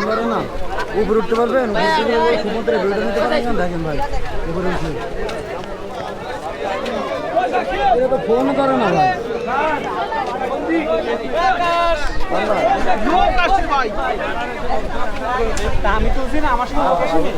করে না উপরে উঠতে পারবেন সমুদ্রে ভিডিও নিতে পারবেন দেখেন ভাই উপরে উঠে এটা তো ফোন করে না ভাই আমি তুলছি না আমার সঙ্গে।